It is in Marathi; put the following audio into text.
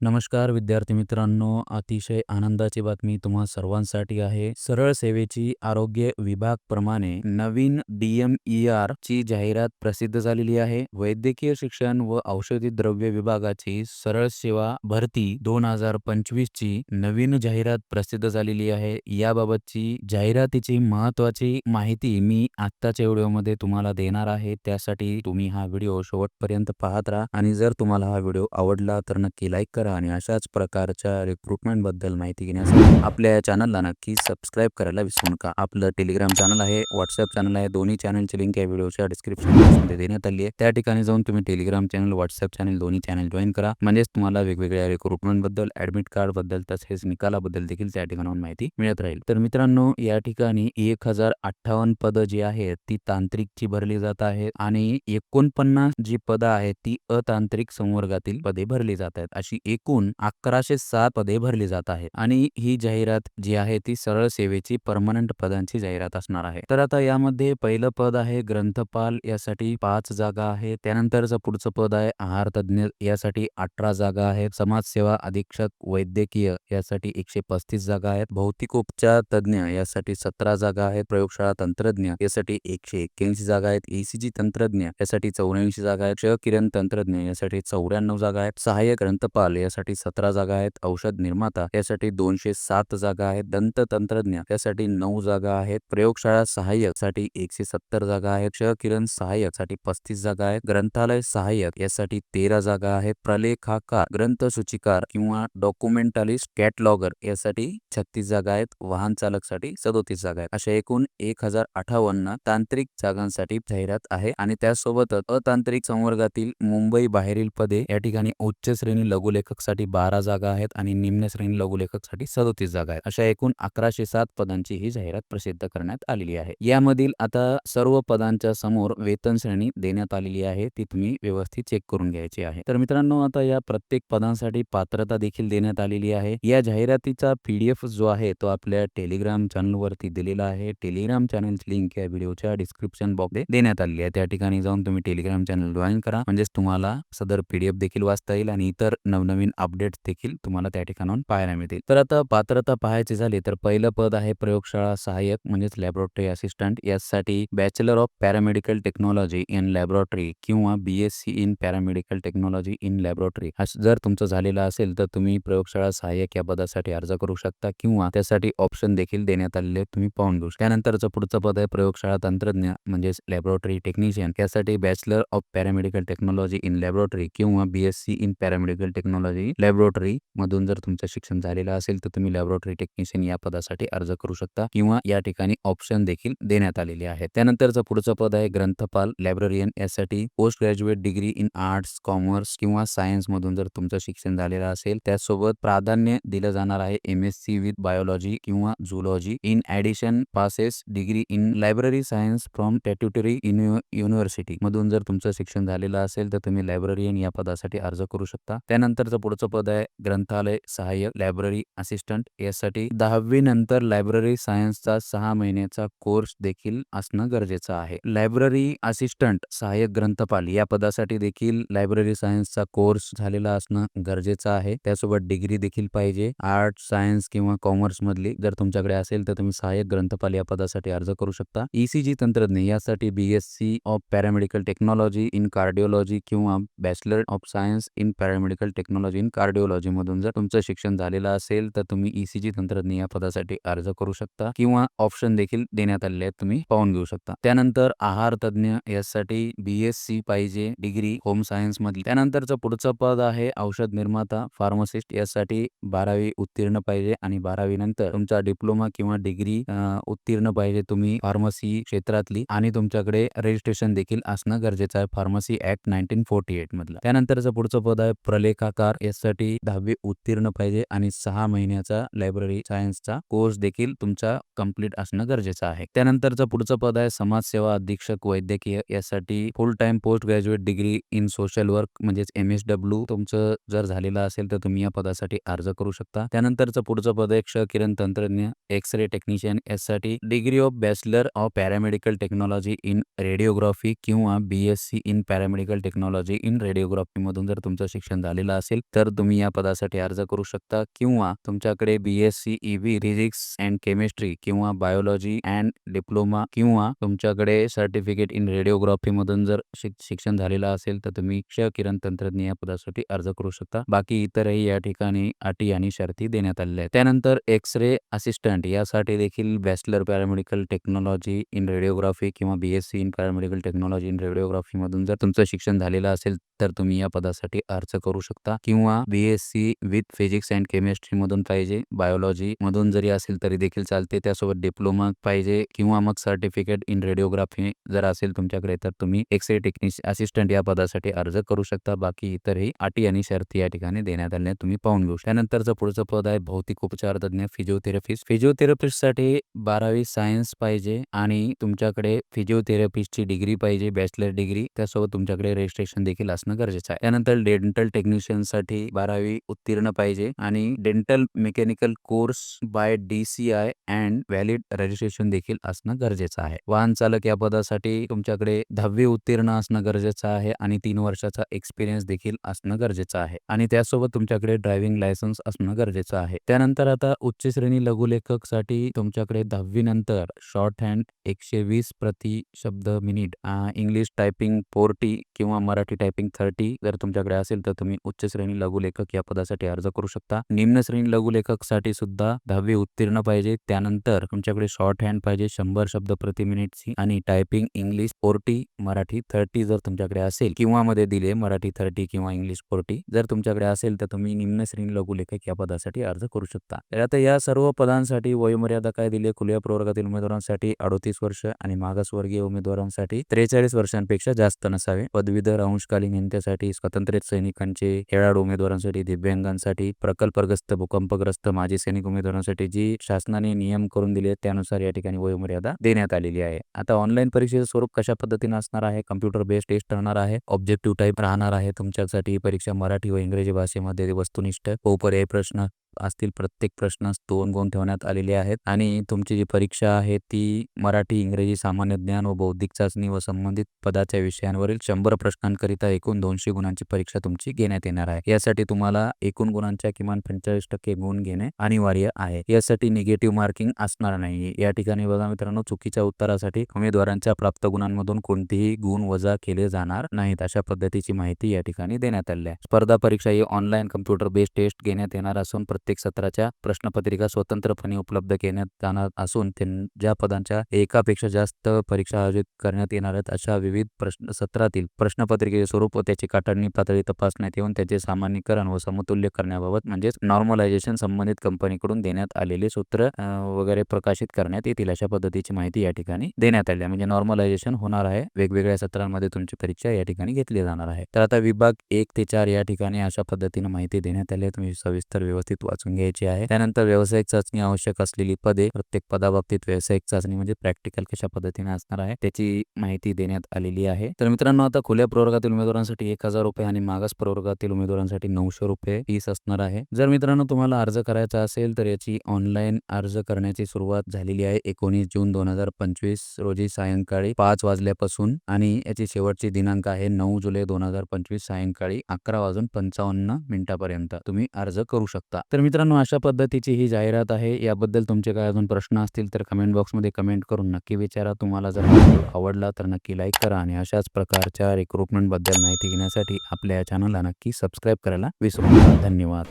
नमस्कार विद्यार्थी मित्रांनो, अतिशय आनंदाची बातमी तुम्हा सर्वांसाठी आहे. सरळ सेवेची आरोग्य विभाग प्रमाणे नवीन डी-एम-ई-आर ची जाहिरात प्रसिद्ध झालेली आहे. वैद्यकीय शिक्षण व औषधी द्रव्य विभागाची सरळ सेवा भरती दोन हजार पंचवीस ची नवीन जाहिरात प्रसिद्ध झालेली आहे. याबाबतची जाहिरातीची महत्त्वाची माहिती मी आत्ताच्या व्हिडिओमध्ये तुम्हाला देणार आहे. त्यासाठी तुम्ही हा व्हिडिओ शेवटपर्यंत पाहत राहा आणि जर तुम्हाला हा व्हिडिओ आवडला तर नक्की लाईक करा आणि अशाच प्रकारच्या रिक्रुटमेंटबद्दल माहिती घेण्यासाठी आपल्या या चॅनलला नक्की सबस्क्राईब करायला विसरू नका. आपलं टेलिग्राम चॅनल आहे, व्हॉट्सअप चॅनल आहे. दोन्ही चॅनलची लिंक या व्हिडिओच्या डिस्क्रिप्शन देण्यात आली आहे. त्या ठिकाणी जाऊन तुम्ही टेलिग्राम चॅनल, व्हॉट्सअप चॅनल दोन्ही चॅनल जॉईन करा. म्हणजेच तुम्हाला वेगवेगळ्या रिक्रुटमेंटबद्दल, ॲडमिट कार्डबद्दल तसेच निकालाबद्दल देखील त्या ठिकाणाहून माहिती मिळत राहील. तर मित्रांनो या ठिकाणी एक हजार अठ्ठावन्न पदं जी आहेत ती तांत्रिकची भरली जात आहेत आणि एकोणपन्नास जी पदं आहेत ती अतांत्रिक संवर्गातील पदे भरली जात आहेत. अशी एक एकूण अकराशे सात पदे भरली जात आहेत आणि ही जाहिरात जी आहे ती सरळ सेवेची परमनंट पदांची जाहिरात असणार आहे. तर आता यामध्ये पहिलं पद आहे ग्रंथपाल यासाठी पाच जागा आहेत. त्यानंतरचं पुढचं पद आहे आहार तज्ञ यासाठी अठरा जागा आहेत. समाजसेवा अधीक्षक वैद्यकीय यासाठी एकशे पस्तीस जागा आहेत. भौतिक उपचार तज्ञ यासाठी सतरा जागा आहेत. प्रयोगशाळा तंत्रज्ञ यासाठी एकशे एक्क्याऐंशी जागा आहेत. ईसीजी तंत्रज्ञ यासाठी चौऱ्याऐंशी जागा आहेत. क्ष किरण तंत्रज्ञ यासाठी चौऱ्याण्णव जागा आहेत. सहाय्यक ग्रंथपाल यासाठी सतरा जागा आहेत. औषध निर्माता यासाठी दोनशे सात जागा आहेत. दंत तंत्रज्ञ यासाठी नऊ जागा आहेत. प्रयोगशाळा सहाय्यकसाठी एकशे सत्तर जागा आहेत. क्ष किरण सहाय्यकसाठी पस्तीस जागा आहेत. ग्रंथालय सहाय्यक यासाठी तेरा जागा आहेत. प्रलेखाकार ग्रंथ सूचिकार किंवा डॉक्युमेंटालिस्ट कॅटलॉगर यासाठी छत्तीस जागा आहेत. वाहन चालकसाठी सदोतीस जागा आहेत. अशा एकूण एक हजार अठ्ठावन्न तांत्रिक जागांसाठी जाहिरात आहे आणि त्यासोबतच अतांत्रिक संवर्गातील मुंबई बाहेरील पदे या ठिकाणी उच्च श्रेणी लघुलेखक साठी बारा जागा आहेत आणि निम्न श्रेणी लघुलेखकसाठी सदोतीस जागा आहेत. अशा एकूण अकराशे सात पदांची ही जाहिरात प्रसिद्ध करण्यात आलेली आहे. यामधील आता सर्व पदांच्या समोर वेतन श्रेणी देण्यात आलेली आहे ती तुम्ही व्यवस्थित चेक करून घ्यायची आहे. तर मित्रांनो आता या प्रत्येक पदांसाठी पात्रता देखील देण्यात आलेली आहे. या जाहिरातीचा पीडीएफ जो आहे तो आपल्या टेलिग्राम चॅनलवरती दिलेला आहे. टेलिग्राम चॅनलची लिंक या व्हिडिओच्या डिस्क्रिप्शन बॉक्स देण्यात आलेली आहे. त्या ठिकाणी जाऊन तुम्ही टेलिग्राम चॅनल जॉईन करा म्हणजेच तुम्हाला सदर पीडीएफ देखील वाचता येईल आणि इतर नवनवीन अपडेट्स देखील तुम्हाला त्या ठिकाणाहून पाहायला मिळतील. तर आता पात्रता पाहायची झाली तर पहिलं पद आहे प्रयोगशाळा सहाय्यक म्हणजेच लॅबोरेटरी असिस्टंट यासाठी bachelor of paramedical technology in laboratory किंवा BSc in paramedical technology in laboratory जर तुमचं झालेलं असेल तर तुम्ही प्रयोगशाळा सहाय्यक या पदासाठी अर्ज करू शकता किंवा त्यासाठी ऑप्शन देखील देण्यात आलेले तुम्ही पाहून घेऊ शकता. त्यानंतरचं पुढचं पद आहे प्रयोगशाळा तंत्रज्ञ म्हणजेच लॅबोरेटरी टेक्निशियन यासाठी bachelor of paramedical technology in laboratory किंवा BSc in paramedical technology laboratory मधून जर तुमचं शिक्षण झालेलं असेल तर तुम्ही लॅबोरेटरी टेक्निशियन या पदासाठी अर्ज करू शकता किंवा या ठिकाणी ऑप्शन देखील देण्यात आलेले आहे त्यानंतरचं पुढचं पद आहे ग्रंथपाल लायब्ररियन यासाठी post graduate degree in arts, commerce किंवा सायन्स मधून जर तुमचं शिक्षण झालेलं असेल त्यासोबत प्राधान्य दिलं जाणार आहे M S C with biology किंवा zoology in addition passes degree in library science from statutory university मधून जर तुमचं शिक्षण झालेलं असेल तर तुम्ही लायब्ररियन या पदासाठी अर्ज करू शकता. त्यानंतरचं पुढचं पद आहे ग्रंथालय सहाय्यक लायब्ररी असिस्टंट यासाठी दहावी नंतर लायब्ररी सायन्सचा सहा महिन्याचा कोर्स देखील असणं गरजेचं आहे. लायब्ररी असिस्टंट सहाय्यक ग्रंथपाल या पदासाठी देखील लायब्ररी सायन्सचा कोर्स झालेला असणं गरजेचं आहे. त्यासोबत डिग्री देखील पाहिजे. आर्ट सायन्स किंवा कॉमर्स मधली जर तुमच्याकडे असेल तर तुम्ही सहाय्यक ग्रंथपाल या पदासाठी अर्ज करू शकता. ईसीजी तंत्रज्ञ यासाठी BSc of paramedical technology in cardiology किंवा bachelor of science in paramedical technology in cardiology मधून जर तुमचं शिक्षण झालेलं असेल तर तुम्ही ईसीजी तंत्रज्ञ या पदासाठी अर्ज करू शकता किंवा ऑप्शन देखील देण्यात आलेले आहेत तुम्ही पाहून घेऊ शकता. त्यानंतर आहार तज्ञ यासाठी बीएससी पाहिजे डिग्री होम सायन्स मधली. त्यानंतरचं पुढचं पद आहे औषध निर्माता फार्मासिस्ट यासाठी बारावी उत्तीर्ण पाहिजे आणि बारावी नंतर तुमचा डिप्लोमा किंवा डिग्री उत्तीर्ण पाहिजे तुम्ही फार्मसी क्षेत्रातली आणि तुमच्याकडे रजिस्ट्रेशन देखील असणं गरजेचं आहे pharmacy act nineteen forty eight मधलं. त्यानंतरचं पुढचं पद आहे प्रलेखाकार यासाठी दहावी उत्तीर्ण पाहिजे आणि सहा महिन्याचा लायब्ररी सायन्सचा कोर्स देखील तुमचा कंप्लीट असणं गरजेचं आहे. त्यानंतरचं पुढचं पद आहे समाजसेवा अधीक्षक वैद्यकीय यासाठी full time post graduate degree in social work म्हणजेच एम एस डब्ल्यू तुमचं जर झालेलं असेल तर तुम्ही या पदासाठी अर्ज करू शकता. त्यानंतरचं पुढचं पद आहे क्ष किरण तंत्रज्ञ एक्स-रे टेक्निशियन यासाठी degree of bachelor of paramedical technology in radiography किंवा B S C in paramedical technology in radiography मधून जर तुमचं शिक्षण झालेलं असेल तर तुम्ही या पदासाठी अर्ज करू शकता किंवा तुमच्याकडे B S C E B physics and chemistry किंवा बायोलॉजी अँड डिप्लोमा किंवा तुमच्याकडे सर्टिफिकेट इन रेडिओग्राफी मधून जर शिक्षण झालेलं असेल तर तुम्ही क्ष किरण तंत्रज्ञ या पदासाठी अर्ज करू शकता. बाकी इतरही या ठिकाणी अटी आणि शर्ती देण्यात आलेल्या आहेत. त्यानंतर एक्स रे असिस्टंट यासाठी देखील bachelor paramedical technology in radiography किंवा B S C in paramedical technology in radiography मधून जर तुमचं शिक्षण झालेलं असेल तर तुम्ही या पदासाठी अर्ज करू शकता किंवा B S C with physics and chemistry मधून पाहिजे. बायोलॉजी मधून जरी असेल तरी देखील चालते. त्यासोबत डिप्लोमा पाहिजे किंवा मग सर्टिफिकेट इन रेडिओग्राफी जर असेल तुमच्याकडे तर तुम्ही एक्स रे टेक्निश असिस्टंट या पदासाठी अर्ज करू शकता. बाकी इतरही अटी आणि शर्ती या ठिकाणी देण्यात आल्या तुम्ही पाहून घेऊ त्यानंतरचं पुढचं पद आहे भौतिक उपचार तज्ञ फिजिओथेरपिस्ट फिजिओथेरपिस्टसाठी बारावी सायन्स पाहिजे आणि तुमच्याकडे फिजिओथेरपिस्टची डिग्री पाहिजे बॅचलर डिग्री त्यासोबत तुमच्याकडे रजिस्ट्रेशन देखील असणं गरजेचं आहे. त्यानंतर डेंटल टेक्निशियनसाठी बारावी उत्तीर्ण पाहिजे आणि dental mechanical course by D C I and valid registration देखील असणं गरजेचं आहे. वाहन चालक या पदासाठी तुमच्याकडे दहावी उत्तीर्ण असणं गरजेचं आहे आणि तीन वर्षाचा एक्सपिरियन्स देखील असणं गरजेचं आहे. आणि त्यासोबत तुमच्याकडे ड्रायव्हिंग लायसन्स असणं गरजेचं आहे. त्यानंतर आता उच्च श्रेणी लघुलेखकसाठी तुमच्याकडे दहावी नंतर शॉर्ट हँड एकशे वीस प्रति शब्द मिनिट इंग्लिश टायपिंग फोर्टी किंवा मराठी टायपिंग थर्टी जर तुमच्याकडे असेल तर तुम्ही उच्च श्रेणी लघुलेखक या पदासाठी अर्ज करू शकता. निम्न श्रेणी लघुलेखकसाठी सुद्धा दहावी उत्तीर्ण पाहिजे. त्यानंतर तुमच्याकडे शॉर्ट हँड पाहिजे शंभर शब्द प्रति मिनिटची आणि typing English forty Marathi thirty जर तुमच्याकडे असेल किंवा मध्ये दिले मराठी थर्टी किंवा इंग्लिश फोर्टी जर तुमच्याकडे असेल तर तुम्ही निम्न श्रेणी लघुलेखक या पदासाठी अर्ज करू शकता. तर आता या सर्व पदांसाठी वयोमर्यादा काय दिली? खुल्या प्रवर्गातील उमेदवारांसाठी अडोतीस वर्ष आणि मागासवर्गीय उमेदवारांसाठी त्रेचाळीस वर्षांपेक्षा जास्त नसावे. पदवीधर अंशकालीन जनतेसाठी स्वातंत्र्य सैनिकांचे खेळाडू उमेदवारांसाठी दिव्यांगांसाठी प्रकल्पग्रस्त भूकंपग्रस्त माजी सैनिक उमेदवारांसाठी जी शासनाने नियम करून दिले त्यानुसार या ठिकाणी वयोमर्यादा देण्यात आलेली आहे. आता ऑनलाईन परीक्षेचं स्वरूप कशा पद्धतीने असणार आहे? कम्प्युटर बेस्ड टेस्ट राहणार आहे? ऑब्जेक्टिव्ह टाईप राहणार आहे तुमच्यासाठी? परीक्षा मराठी व इंग्रजी भाषेमध्ये वस्तुनिष्ठ बहुपर्यायी प्रश्न असतील प्रत्येक प्रश्नास दोन गुण ठेवण्यात आलेले आहेत. आणि तुमची जी परीक्षा आहे ती मराठी इंग्रजी सामान्य ज्ञान व बौद्धिक चाचणी व संबंधित पदाच्या विषयांवरील शंभर प्रश्नांकरिता एकूण दोनशे गुणांची परीक्षा तुमची घेण्यात येणार आहे. यासाठी तुम्हाला एकूण गुणांच्या किमान पंचेचाळीस टक्के गुण घेणे अनिवार्य आहे. यासाठी निगेटिव्ह मार्किंग असणार नाही या ठिकाणी बघा मित्रांनो चुकीच्या उत्तरासाठी उमेदवारांच्या प्राप्त गुणांमधून कोणतेही गुण वजा केले जाणार नाहीत अशा पद्धतीची माहिती या ठिकाणी देण्यात आली आहे. स्पर्धा परीक्षा ही ऑनलाईन कम्प्युटर बेस्ड टेस्ट घेण्यात येणार असून प्रत्येक सत्राच्या प्रश्नपत्रिका स्वतंत्रपणे उपलब्ध करण्यात जाणार असून ज्या पदांच्या एकापेक्षा जास्त परीक्षा आयोजित करण्यात येणार आहेत अशा विविध प्रश्न सत्रातील प्रश्नपत्रिकेचे स्वरूप व त्याची काटाळणी पातळी तपासण्यात येऊन त्याचे सामान्यीकरण व समतुल्य करण्याबाबत म्हणजेच नॉर्मलायझेशन संबंधित कंपनीकडून देण्यात आलेले सूत्र वगैरे प्रकाशित करण्यात येतील अशा पद्धतीची माहिती या ठिकाणी देण्यात आली आहे. म्हणजे नॉर्मलायझेशन होणार आहे. वेगवेगळ्या सत्रांमध्ये तुमची परीक्षा या ठिकाणी घेतली जाणार आहे. तर आता विभाग एक ते चार या ठिकाणी अशा पद्धतीने माहिती देण्यात आली आहे. तुम्ही सविस्तर व्यवस्थित वाचून घ्यायची आहे. त्यानंतर व्यावसायिक चाचणी आवश्यक असलेली पदे प्रत्येक पदाबाबतीत व्यावसायिक चाचणी म्हणजे प्रॅक्टिकल कशा पद्धतीने असणार आहे त्याची माहिती देण्यात आलेली आहे. तर मित्रांनो आता खुल्या प्रवर्गातील उमेदवारांसाठी एक हजार रुपये आणि मागास प्रवर्गातील उमेदवारांसाठी नऊशे रुपये फीस असणार आहे. जर मित्रांनो तुम्हाला अर्ज करायचा असेल तर याची ऑनलाईन अर्ज करण्याची सुरुवात झालेली आहे. एकोणीस जून दोन हजार पंचवीस रोजी सायंकाळी पाच वाजल्यापासून आणि याची शेवटची दिनांक आहे नऊ जुलै दोन हजार पंचवीस सायंकाळी अकरा वाजून पंचावन्न मिनिटापर्यंत. तुम्ही अर्ज करू शकता. तर मित्रांनो अशा पद्धतीची ही जाहिरात आहे. याबद्दल तुमचे काय अजून प्रश्न असतील तर कमेंट बॉक्समध्ये कमेंट करून नक्की विचारा. तुम्हाला जर व्हिडिओ आवडला तर नक्की लाईक करा आणि अशाच प्रकारच्या रिक्रुटमेंटबद्दल माहिती घेण्यासाठी आपल्या या चॅनलला नक्की सबस्क्राईब करायला विसरू नका. धन्यवाद.